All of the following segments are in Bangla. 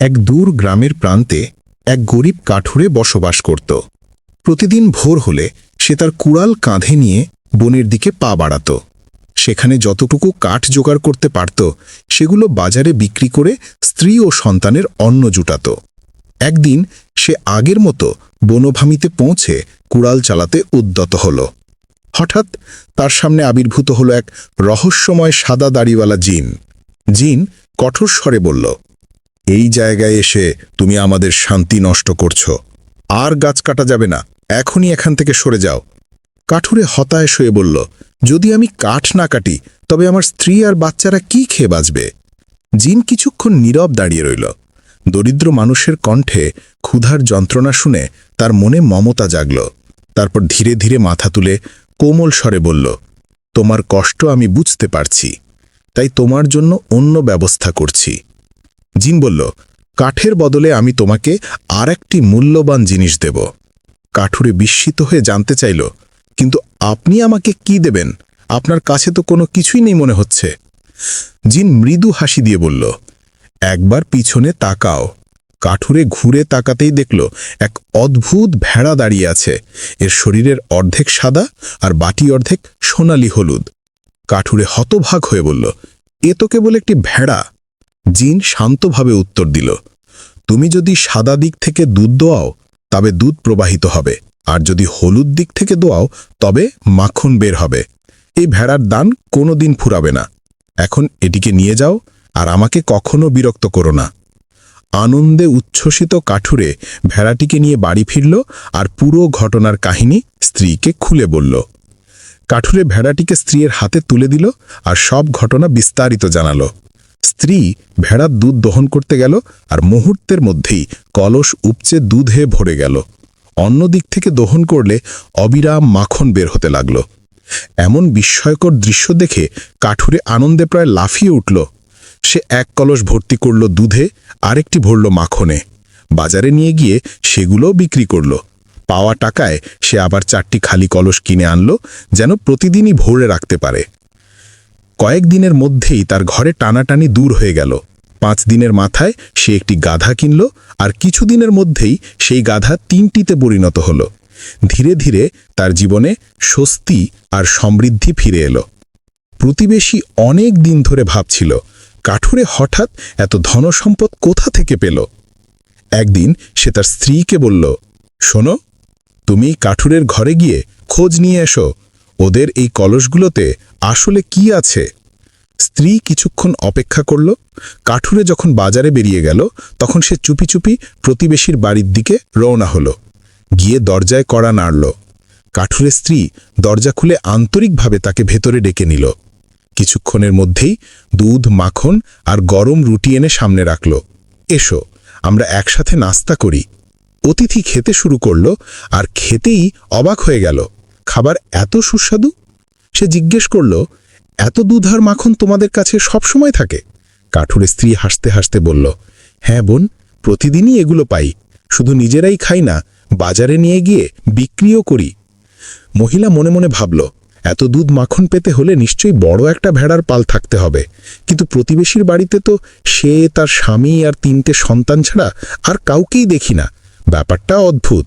এক দূর গ্রামের প্রান্তে এক গরিব কাঠুরে বসবাস করত। প্রতিদিন ভোর হলে সে তার কুড়াল কাঁধে নিয়ে বনের দিকে পা বাড়াত। সেখানে যতটুকু কাঠ জোগাড় করতে পারত, সেগুলো বাজারে বিক্রি করে স্ত্রী ও সন্তানের অন্ন জুটাত। একদিন সে আগের মতো বনভামিতে পৌঁছে কুড়াল চালাতে উদ্যত হল। হঠাৎ তার সামনে আবির্ভূত হল এক রহস্যময় সাদা দাড়িওয়ালা জিন। জিন কঠোর স্বরে বলল এই জায়গায় এসে তুমি আমাদের শান্তি নষ্ট করছ। আর গাছ কাটা যাবে না। এখনই এখান থেকে সরে যাও। কাঠুরে হতাশ হয়ে বলল, যদি আমি কাঠ না কাটি, তবে আমার স্ত্রী আর বাচ্চারা কি খেয়ে বাঁচবে? জিন কিছুক্ষণ নীরব দাঁড়িয়ে রইল। দরিদ্র মানুষের কণ্ঠে ক্ষুধার যন্ত্রণা শুনে তার মনে মমতা জাগল। তারপর ধীরে ধীরে মাথা তুলে কোমল স্বরে বলল, তোমার কষ্ট আমি বুঝতে পারছি। তাই তোমার জন্য অন্য ব্যবস্থা করছি। জিন বলল, কাঠের বদলে আমি তোমাকে আর একটি মূল্যবান জিনিস দেব। কাঠুরে বিস্মিত হয়ে জানতে চাইল, কিন্তু আপনি আমাকে কি দেবেন? আপনার কাছে তো কোনো কিছুই নেই মনে হচ্ছে। জিন মৃদু হাসি দিয়ে বলল, একবার পিছনে তাকাও। কাঠুরে ঘুরে তাকাতেই দেখল, এক অদ্ভুত ভেড়া দাঁড়িয়ে আছে। এর শরীরের অর্ধেক সাদা আর বাটি অর্ধেক সোনালি হলুদ। কাঠুরে হতভাগ হয়ে বলল, এ তো কেবল একটি ভেড়া। জিন শান্তভাবে উত্তর দিল, তুমি যদি সাদা দিক থেকে দুধ দোয়াও, তবে দুধ প্রবাহিত হবে, আর যদি হলুদ দিক থেকে দোয়াও, তবে মাখন বের হবে। এই ভেড়ার দান কোনো দিন ফুরাবে না। এখন এটিকে নিয়ে যাও, আর আমাকে কখনো বিরক্ত করো না। আনন্দে উচ্ছ্বসিত কাঠুরে ভেড়াটিকে নিয়ে বাড়ি ফিরল, আর পুরো ঘটনার কাহিনী স্ত্রীকে খুলে বলল। কাঠুরে ভেড়াটিকে স্ত্রীর হাতে তুলে দিল, আর সব ঘটনা বিস্তারিত জানালো। স্ত্রী ভেড়ার দুধ দহন করতে গেল আর মুহূর্তের মধ্যেই কলস উপচে দুধে ভরে গেল। অন্য দিক থেকে দহন করলে অবিরাম মাখন বের হতে লাগল। এমন বিস্ময়কর দৃশ্য দেখে কাঠুরে আনন্দে প্রায় লাফিয়ে উঠল। সে এক কলস ভর্তি করল দুধে, আরেকটি ভরল মাখনে। বাজারে নিয়ে গিয়ে সেগুলোও বিক্রি করল। পাওয়া টাকায় সে আবার চারটি খালি কলস কিনে আনল, যেন প্রতিদিনই ভরে রাখতে পারে। কয়েক দিনের মধ্যেই তার ঘরে টানাটানি দূর হয়ে গেল। পাঁচ দিনের মাথায় সে একটি গাধা কিনল আর কিছুদিনের মধ্যেই সেই গাধা তিনটিতে পরিণত হল। ধীরে ধীরে তার জীবনে স্বস্তি আর সমৃদ্ধি ফিরে এলো। প্রতিবেশী অনেক দিন ধরে ভাবছিল, কাঠুরে হঠাৎ এত ধনসম্পদ কোথা থেকে পেল? একদিন সে তার স্ত্রীকে বলল, শোনো, তুমি কাঠুরের ঘরে গিয়ে খোঁজ নিয়ে এসো। ওদের এই কলসগুলোতে আসলে কি আছে? স্ত্রী কিছুক্ষণ অপেক্ষা করল। কাঠুরে যখন বাজারে বেরিয়ে গেল, তখন সে চুপি চুপি প্রতিবেশীর বাড়ির দিকে রওনা হলো। গিয়ে দরজায় কড়া নাড়ল। কাঠুরে স্ত্রী দরজা খুলে আন্তরিকভাবে তাকে ভেতরে ডেকে নিল। কিছুক্ষণের মধ্যেই দুধ, মাখন আর গরম রুটি এনে সামনে রাখল। এসো, আমরা একসাথে নাস্তা করি। অতিথি খেতে শুরু করল আর খেতেই অবাক হয়ে গেল। খাবার এত সুস্বাদু? সে জিজ্ঞেস করল, এত দুধ আর মাখন তোমাদের কাছে সবসময় থাকে? কাঠুরে স্ত্রী হাসতে হাসতে বলল হ্যাঁ বোন, প্রতিদিনই এগুলো পাই। শুধু নিজেরাই খাই না, বাজারে নিয়ে গিয়ে বিক্রিও করি। মহিলা মনে মনে ভাবল, এত দুধ মাখন পেতে হলে নিশ্চয়ই বড় একটা ভেড়ার পাল থাকতে হবে। কিন্তু প্রতিবেশীর বাড়িতে তো সে, তার স্বামী আর তিনটে সন্তান ছাড়া আর কাউকেই দেখি না। ব্যাপারটা অদ্ভুত।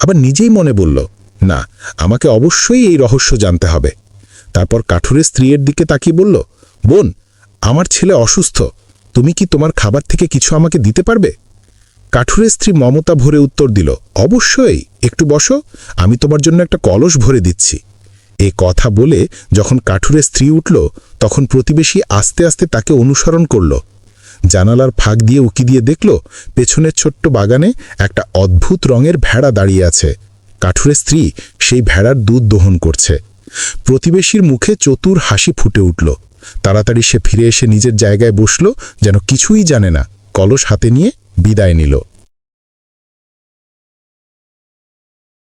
আবার নিজেই মনে বলল না, আমাকে অবশ্যই এই রহস্য জানতে হবে। তারপর কাঠুরের স্ত্রীর দিকে তাকিয়ে বলল, বোন, আমার ছেলে অসুস্থ। তুমি কি তোমার খাবার থেকে কিছু আমাকে দিতে পারবে? কাঠুরের স্ত্রী মমতা ভরে উত্তর দিল, অবশ্যই, একটু বসো, আমি তোমার জন্য একটা কলস ভরে দিচ্ছি। এ কথা বলে যখন কাঠুরের স্ত্রী উঠল, তখন প্রতিবেশী আস্তে আস্তে তাকে অনুসরণ করল। জানালার ফাঁক দিয়ে উকি দিয়ে দেখল, পেছনের ছোট্ট বাগানে একটা অদ্ভুত রঙের ভেড়া দাঁড়িয়ে আছে। কাঠুরের স্ত্রী সেই ভেড়ার দুধ দহন করছে। প্রতিবেশীর মুখে চতুর হাসি ফুটে উঠল। তাড়াতাড়ি সে ফিরে এসে নিজের জায়গায় বসল, যেন কিছুই জানে না। কলস হাতে নিয়ে বিদায় নিল।